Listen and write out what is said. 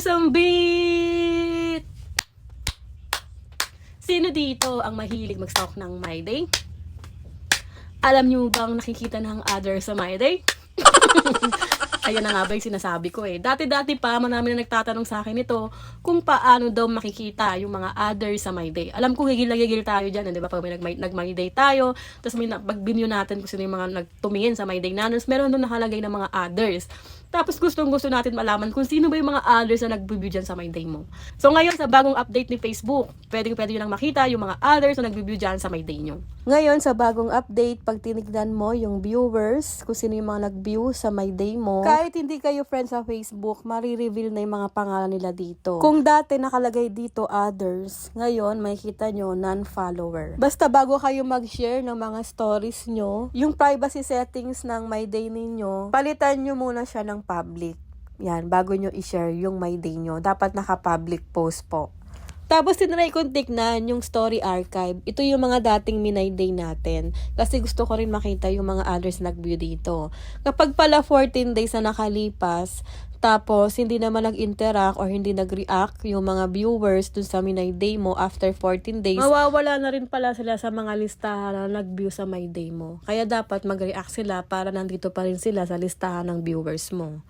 Isang beat! Sino dito ang mahilig mag-stalk ng My Day? Alam niyo bang nakikita ng other sa My Day? Ayan na nga ba yung sinasabi ko eh. Dati-dati pa, marami na nagtatanong sa akin ito kung paano daw makikita yung mga others sa My Day. Alam ko higil na higil tayo dyan, eh, di ba? Pag may nag- nag-My Day tayo, tapos may na- pag binyo natin kung sino yung mga nagtumingin sa My Day nanos, meron doon nakalagay ng mga others. Tapos gustong gusto natin malaman kung sino ba yung mga others na nag-view dyan sa My Day mo. So ngayon, sa bagong update ni Facebook, pwedeng pwede nyo lang makita yung mga others na nag-view dyan sa My Day nyo. Ngayon, sa bagong update, pag tinignan mo yung viewers, kung sino yung mga nag-view sa My Day mo, kahit hindi kayo friends sa Facebook, marireveal na yung mga pangalan nila dito. Kung dati nakalagay dito others, ngayon makikita nyo non-follower. Basta bago kayo mag-share ng mga stories nyo, yung privacy settings ng My Day ninyo, palitan nyo muna siya ng public. Yan, bago nyo i-share yung My Day nyo. Dapat naka-public post po. Tapos tinry kong tignan yung story archive. Ito yung mga dating minay day natin. Kasi gusto ko rin makita yung mga others na nag-view dito. Kapag pala 14 days na nakalipas, tapos hindi naman nag-interact or hindi nag-react yung mga viewers dun sa minay day mo after 14 days, mawawala na rin pala sila sa mga listahan na nag-view sa my day mo. Kaya dapat mag-react sila para nandito pa rin sila sa listahan ng viewers mo.